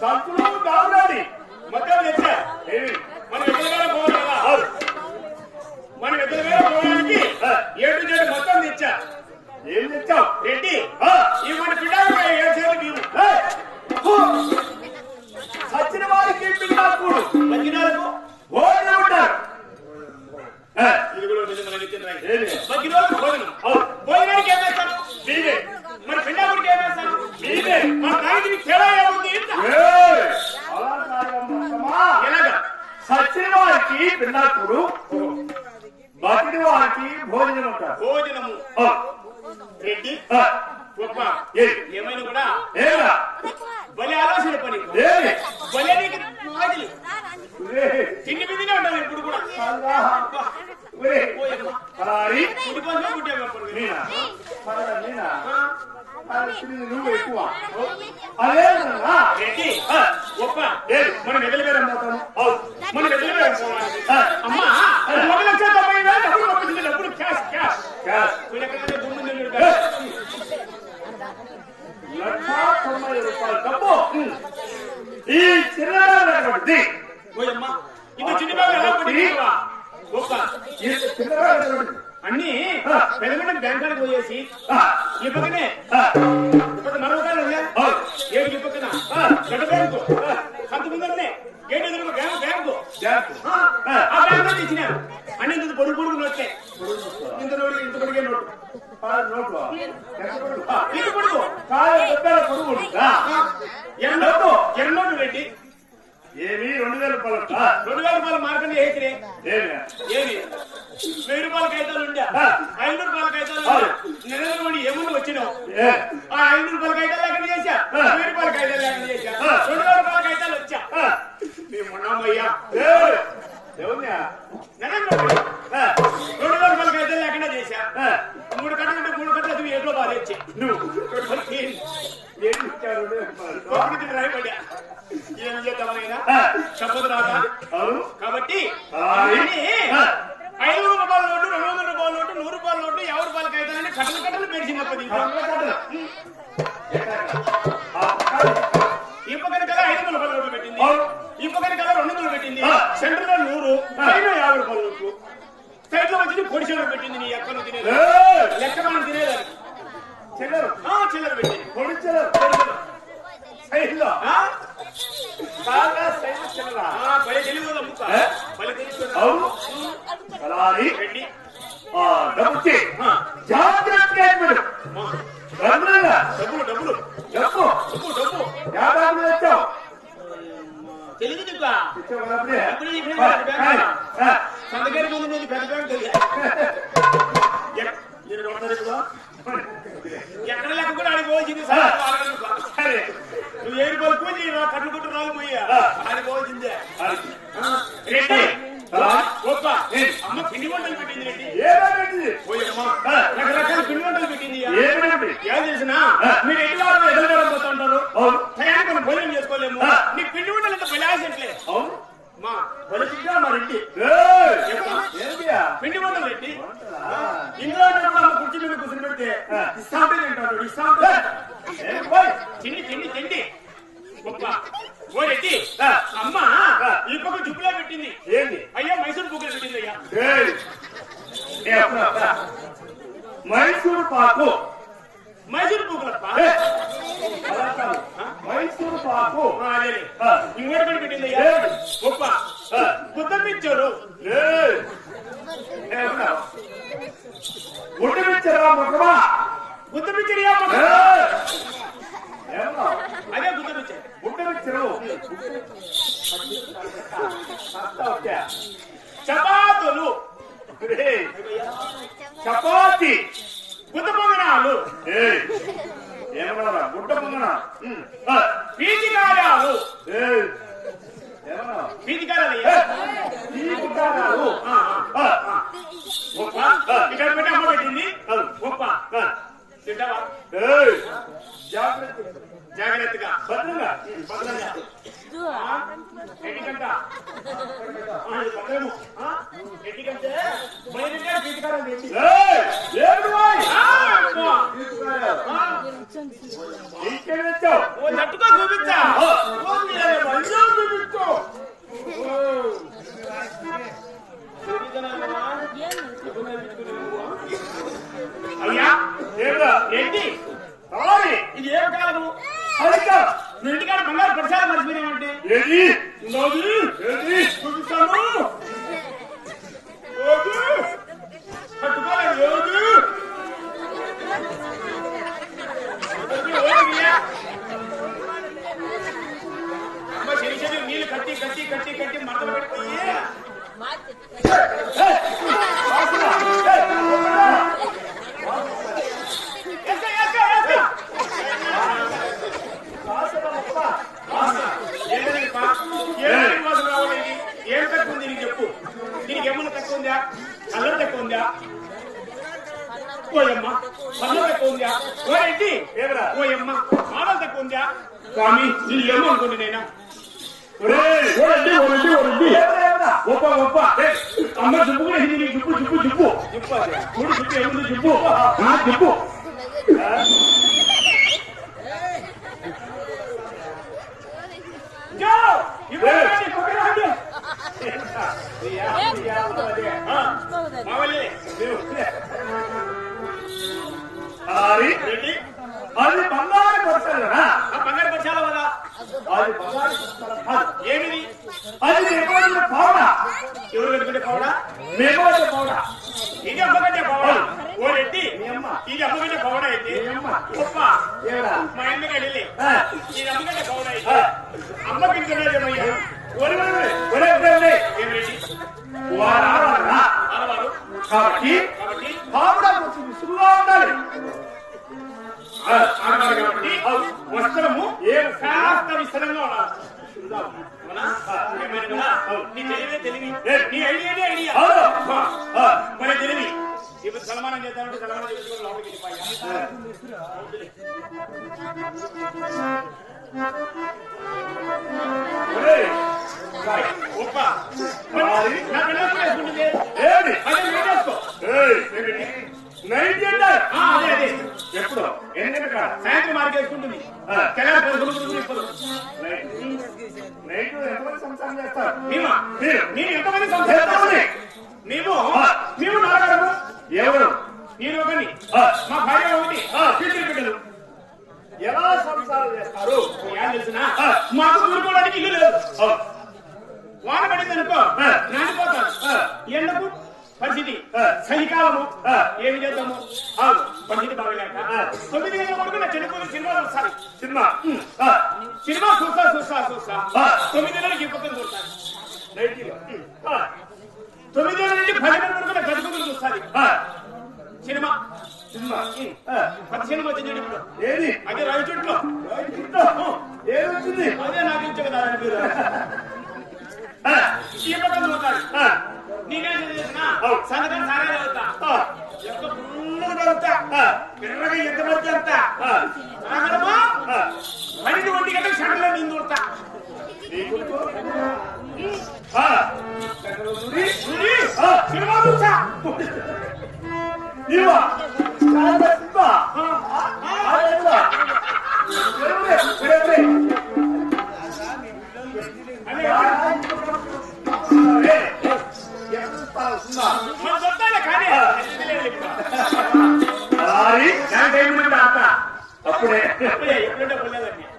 సంతులు దావురాడి మొత్తం తెచ్చా మనం ఎదురుగా పోవాలి కదా. మనం ఎదురుగా పోవడానికి ఏడు జేడు మొత్తం తెచ్చా. ఏం తెచ్చావు? రెడ్డి మన పిల్లలు ఏడు. సచిన వారికి పిల్లకూడు మధ్యనాలకు ఓడి ఉంటారు. ఇది కూడా నిజంగా మధ్యనాలకు భోజనం అవును. భోజనానికి ఏం వేస్తారు మీరే మన పిల్లలకి ఏం వేస్తారు మీరే మన నాయకుడికి తేడా ఏముంది ఏయ్, అలా కాదమ్మా. ఎలాగా వారికి పిల్లకూడు బతికి వారికి భోజనం భోజనము. రెడ్డి గొప్ప ఏమైనా కూడా? ఏమిరా? బలి ఆలోచన పని? బలి తిండి మీదనే ఉండాలి ఇప్పుడు కూడా. నువ్వు ఎక్కువ. ఆ, గొప్ప ఏయ్, మనం పోతాము. ఆ, అమ్మా. ఒక లక్ష తొంభై వేలు డబ్బులు పంపించింది డబ్బులు క్యాష్ క్యాష్. క్యాష్. తెచ్చిన అన్ని ఇంత పొడుగు పొడుగు నోట్లే ఇంత నోటు ఇంత పొడిగే నోటు. నోట్లు. ఇంత పొడుగు. రెడ్డి ఏమి? రెండు వేల రూపాయలు రెండు వేల రూపాయల మార్కెట్ ఏమి? ఏమి? వెయ్యి రూపాయల కాగితాలు ఉండే. ఐదు రూపాయల కాగితాలు ఆ. నెలలో నుండి వచ్చినావు? ఆ ఐదు రూపాయల కాగితాలు ఎక్కడ చేశా. వెయ్యి రూపాయల కాగితాలు ఎక్కడ చేశా. రెండు వేల రూపాయల కాగితాలు వచ్చా? మేము ఉన్నామయ్యా ఏ, ఎవరినా? నెలలో నుండి ఆ, రెండు వేల రూపాయల కాగితాలు లేకుండా చేశా ఆ, మూడు కట్టలు ఉంటే మూడు కట్టలు అది ఏట్లో బాధేచ్చి నువ్వు ఏమి ఇచ్చారు రెండు వేల రూపాయలు? ఒకటి రాయబడ్డా ఏం చేద్దామనైనా ఆ, చెప్పదు రాదా అవును కాబట్టి అలాగే. అన్ని ఆ. ఐదు వందల రూపాయల నోటు రెండు వందల రూపాయల నోటు నూరు రూపాయల నోటు యాభై రూపాయల కాగితాలని కట్టలు కట్టలు పెరిచినప్పటి కర్రల కర్రలు. ఆ, కర్రలు. ఈ పక్కన కదా ఐదు వందల రూపాయల నోటు పెట్టింది అవును. ఈ పక్కన కదా రెండు వందలు పెట్టింది ఆ. సెంటర్లో నూరు పైన యాభై రూపాయల నోట్లు సైడ్లో వచ్చింది పొడి చిల్లర పెట్టింది నీ ఎక్కడ తినేది ఏ, లెక్క మనం తినేదాన్ని చిల్లరు. చిల్లర పెట్టింది పొడి చిల్లరు. సైడ్లో. ఆ? బాగా సైడ్ చిల్లరా. ఆ, భలే తెలియదు అమ్ముతా ఏ? భలే తెలియదు. అవును. అలాగే రెడ్డి ఆ డబ్బుకి ఆ. జాగ్రత్తగా ఇవ్వడు. ఆ, భద్రంగా డబ్బులు డబ్బులు. డబ్బు. డబ్బు డబ్బు. యాభై తెచ్చావు. తెలియదు నీకు తెచ్చావు కదా అప్పుడే? ఎప్పుడు ఈ ఆ, బ్యాంక్ ఆ, సంతకారి ముందు నీది పెద్ద బ్యాంక్ తెలియదు ఎక్- నేను నోడతాను ఇప్పుడు. ఎక్కడ లెక్క కూడా ఆడికి పోవాల్సింది సార్ వారానికి. సరే. నువ్వు ఏ రూపాయలు పూజ చేయవా కట్టు కుట్టు రాదు పోయా ఆ. ఆడికి పోవాల్సిందే అది. రెడ్డి ఆ. గొప్ప ఏ. అమ్మ పిండి వంటలు పెట్టింది రెడ్డి ఏమైంది? పోయమ్మ ఆ. రకరకాల పిండి వంటలు పెట్టింది ఏమైంది? ఏం తెలిసిన ఆ. మీరు ఎట్లా ఎదురుగా పోతా ఉంటారు అవును టయానికి మనం భోజనం చేసుకోలేము. నీ పిండి వంటలు ఎంత బలాసట్లే అవును. మా బలి తింటా మా రెడ్డి? పిండి వంటలు రెడ్డి. ఇంట్లో కుర్చీ మీద కూర్చుని పెడితే తింటాడు? తిండి తిండి తిండి. గొప్ప. ఓ రెడ్డి. అమ్మ. ఈ పక్క జుబ్బులో పెట్టింది. ఏంది? అయ్యా మైసూర్ బుక్కలు పెట్టింది అయ్యా? మైసూరు పాకు. మైసూర్ కాదు. మైసూరు పాకు. ఇంకోటి పెట్టింది! గొప్ప ఆ. గుద్దమిచ్చారు ఏయ్! ఏ అప్పుడా? ఉడిపించరా ముఖమా గుద్దమిచ్చారు ఏయ్! ఏమన్నా? అదే గుద్దమిచ్చారు ఉడిపించరు ఇక్కడ పెట్టి అమ్మ పెట్టింది. గొప్ప. తింటావా? జాగ్రత్తగా. భద్రంగా. భద్రంగా. ఎన్నికంట బయలుదేరే వాయ్? కలర్ తక్కువ ఉందా ఓయమ్మ కలర్ తక్కువ ఉందా ఓ ఏంటి? ఓయమ్మ మాడల్ తక్కువ ఉందా స్వామి నీ ఏమో అనుకోండి నేను? గొప్ప గొప్ప అమ్మ జుప్పు కూడా హిందీ జుప్పు చెప్పు అది. చూడు జుప్పు ఏముంది జుప్పు ఆ, ఎవరు కట్టుకుంటే పౌడా? మేము పౌడ. వస్త్రము ఏం కాస్త విస్తరంగా ఉండాలి? నీ తెలివే తెలివి నీ ఐడియానే ఐడియా మరి తెలివి. ఇప్పుడు సన్మానం చేద్దామంటే సన్మానం చేసుకుని లోపలికి వెళ్ళిపోయా ఒరే, ఆ. నీవు నాగడము ఎవరు నేను ఒకని. మా భార్య ఒకటి బిడ్డలు ఎలా సంసారం చేస్తారు ఏం తెలిసిన. మాకు ఊరుకోవడానికి ఇల్లు లేదు వాన పడింది అనుకో. నానిపోతాను. ఎందుకు పరిస్థితి. చలికాలము. ఏమి చేద్దాము బాగలేక ఆ. తొమ్మిది గంటల వరకు నా చెడుకుని సినిమా? చూస్తాను సినిమా సినిమా చూస్తా చూస్తా చూస్తా. తొమ్మిది నెలలకి ఇప్పటిని చూస్తాను తొమ్మిది నెలల నుండి పది నెలల వరకు నా చూస్తాను ఆ, సినిమా. సినిమా? పది సినిమా వచ్చింది ఇప్పుడు. ఏది? అదే రావి చుట్లో ఇంట్లో ఏది వచ్చింది? అదే నాకు ఇచ్చే కదా మీరు ఆ, ఈ పక్కన చూస్తాను నేనేం అవును. సంగతం సారే చదువుతా ఆ, అంత. ఆ, రాగలమా? ఆ. పన్నెండు ఒంటి చూసా నీవా?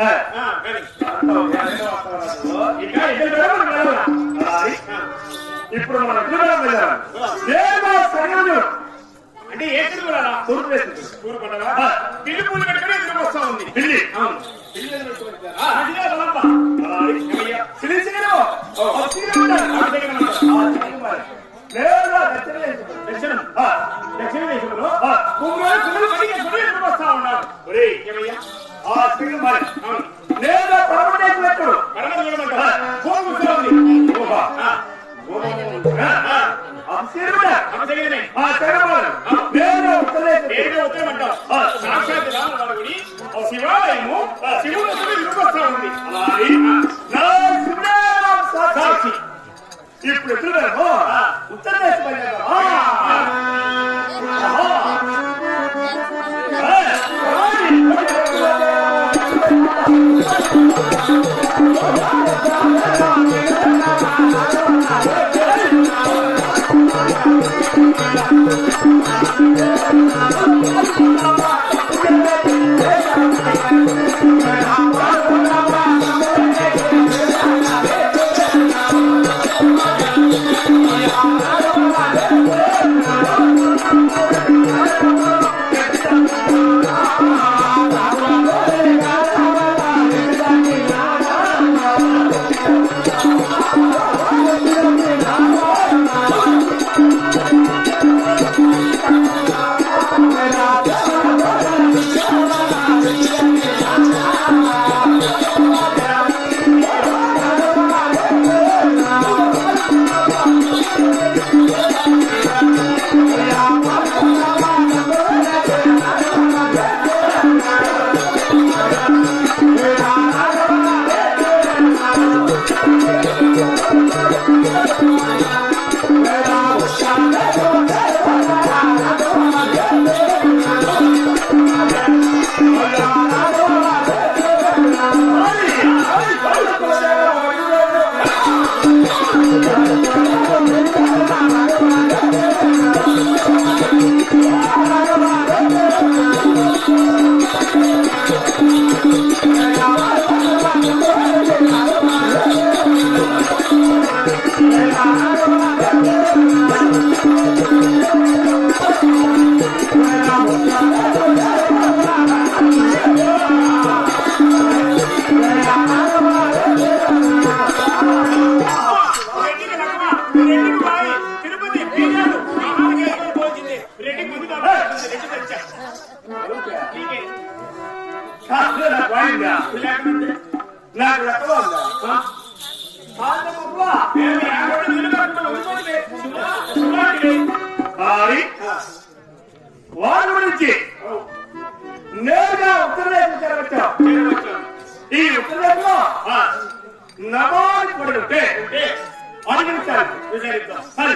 ఆ, ఇప్పుడు మన సగలు అంటే ఏ? తూర్పు పండగ? ఆ. పిల్లి పూలు కట్టుకుని ఎదురు వస్తా ఉంది. పిల్లి అవును. పిల్లి ఎదురు శివాలయము శివుడు వినిపిస్తా ఉంది సాక్షి ఇప్పుడు ఎదురు ఉత్తరదేశం Thank you. Hey! వారి గురించి నేరుగా ఉత్తరదేశం చేరవచ్చాం ఈ ఉత్తరదేశంలో నవాని పడి ఉంటే అడిగించాలి విచారిద్దాం. సరే.